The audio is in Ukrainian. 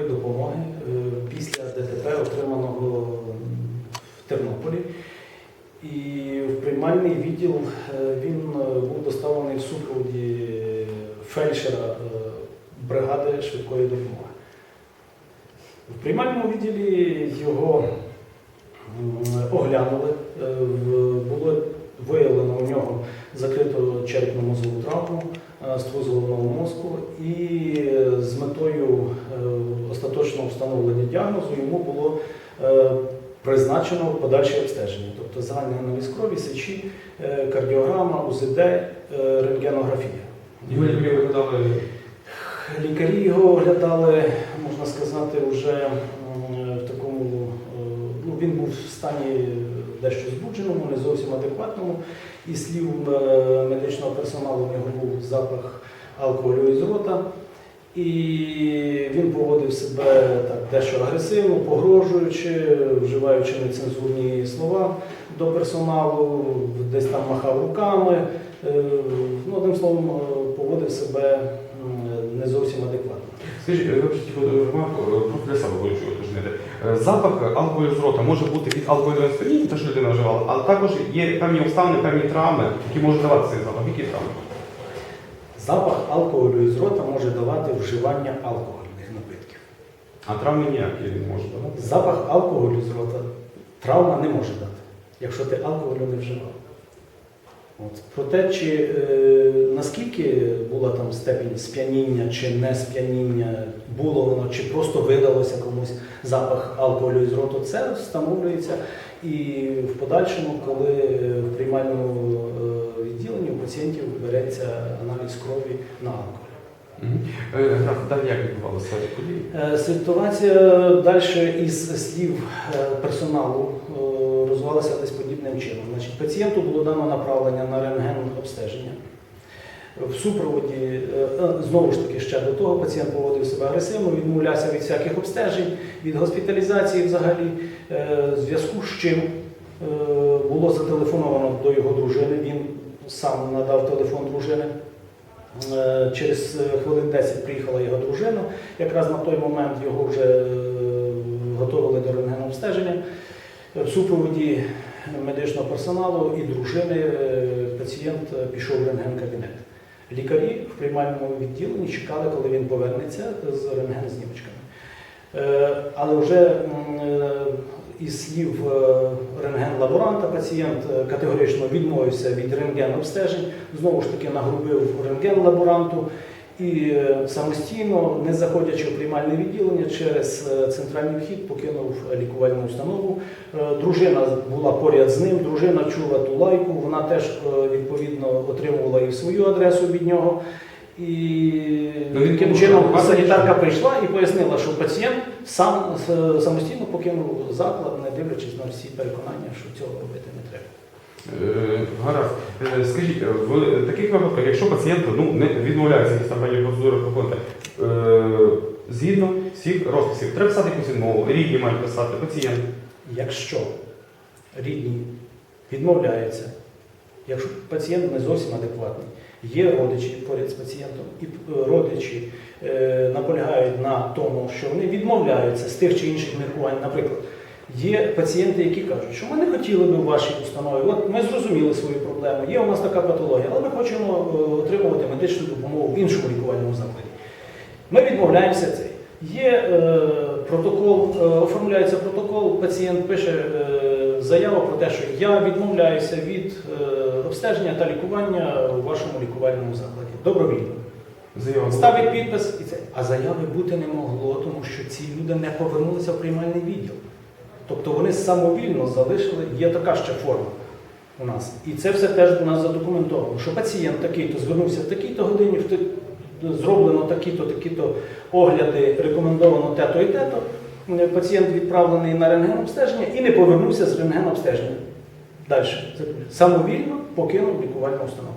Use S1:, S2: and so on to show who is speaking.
S1: допомоги е, після ДТП, отриманого в Тернополі. І в приймальний відділ е, він е, був доставлений в супроводі фельдшера бригади швидкої допомоги. В приймальному відділі його оглянули, було виявлено у нього закриту черепно-мозову травму е, головного мозку, і е, з метою е, остаточного встановлення діагнозу йому було призначено подальше обстеження, тобто загальний аналіз крові, сечі, кардіограма, УЗД, рентгенографія.
S2: Його лікарі виглядали
S1: Лікарі його оглядали, можна сказати, вже він був в стані дещо збудженому, не зовсім адекватному. І слів е, медичного персоналу в нього був запах алкоголю із рота. І він поводив себе так дещо агресивно, погрожуючи, вживаючи нецензурні слова до персоналу, десь там махав руками. Е, Ну, одним словом, е, поводив себе не зовсім адекватно.
S2: Скажіть, ремарку, е, просто для себе хочу уточнити. Е, Запах алкоголю з рота може бути від алкогольного сп'яніння, те, що людина вживала, але також є певні обставини, певні травми, які можуть давати цей запах. Які травми?
S1: Запах алкоголю із рота може давати вживання алкогольних напитків.
S2: А травми ніякі не може давати.
S1: Запах алкоголю з рота травма не може дати, якщо ти алкоголю не вживав. От. Про те, чи е, наскільки була там степінь сп'яніння чи не сп'яніння, було воно, чи просто видалося комусь запах алкоголю із роту, це встановлюється і в подальшому, коли е, в приймальному е, відділенні у пацієнтів береться аналіз крові на алкоголь.
S2: Е, Граф, далі як події?
S1: Е, Ситуація далі із слів персоналу розвивалася десь подібним чином. Значить, пацієнту було дано направлення на рентген обстеження. В супроводі, е, е, знову ж таки, ще до того пацієнт поводив себе агресивно, відмовлявся від всяких обстежень, від госпіталізації взагалі, е, в зв'язку з чим було зателефоновано до його дружини. Він сам надав телефон дружини. Через хвилин 10 приїхала його дружина. Якраз на той момент його вже готували до рентгенообстеження. В супроводі медичного персоналу і дружини е, пацієнт е, пішов в рентген-кабінет. Лікарі в приймальному відділенні чекали, коли він повернеться з рентген-знімочками. Е, Але вже із слів рентген-лаборанта пацієнт категорично відмовився від рентген-обстежень, знову ж таки нагрубив рентген-лаборанту і е, самостійно, не заходячи в приймальне відділення, через е, центральний вхід покинув лікувальну установу. Е, Дружина була поряд з ним, дружина чула ту лайку, вона теж відповідно отримувала і свою адресу від нього. І
S2: Ну,
S1: таким чином санітарка прийшла і пояснила, що пацієнт сам самостійно покинув заклад, не дивлячись на всі переконання, що цього робити не треба.
S2: Гаразд. Е, Скажіть, е, в таких випадках, якщо пацієнт ну, не відмовляється якісь там певні процедури проходити, е, згідно всіх розписів, треба писати якусь відмову, рідні мають писати, пацієнт.
S1: Якщо рідні відмовляються, якщо пацієнт не зовсім адекватний, є родичі поряд з пацієнтом, і е, родичі е, наполягають на тому, що вони відмовляються з тих чи інших міркувань. Наприклад, є пацієнти, які кажуть, що ми не хотіли би в вашій установі, от ми зрозуміли свою проблему, є у нас така патологія, але ми хочемо е, отримувати медичну допомогу в іншому лікувальному закладі. Ми відмовляємося цей. Є е, протокол, е, оформляється протокол, пацієнт пише е, заяву про те, що я відмовляюся від е, обстеження та лікування у вашому лікувальному закладі. Добровільно.
S2: Заява.
S1: Ставить підпис і це. А заяви бути не могло, тому що ці люди не повернулися в приймальний відділ. Тобто вони самовільно залишили, є така ще форма у нас. І це все теж у нас задокументовано, що пацієнт такий-то звернувся в такій-то годині, в зроблено такі-то, такі-то огляди, рекомендовано те-то і те-то. Пацієнт відправлений на рентген-обстеження і не повернувся з рентген-обстеження. Далі. Самовільно покинув лікувальну установу.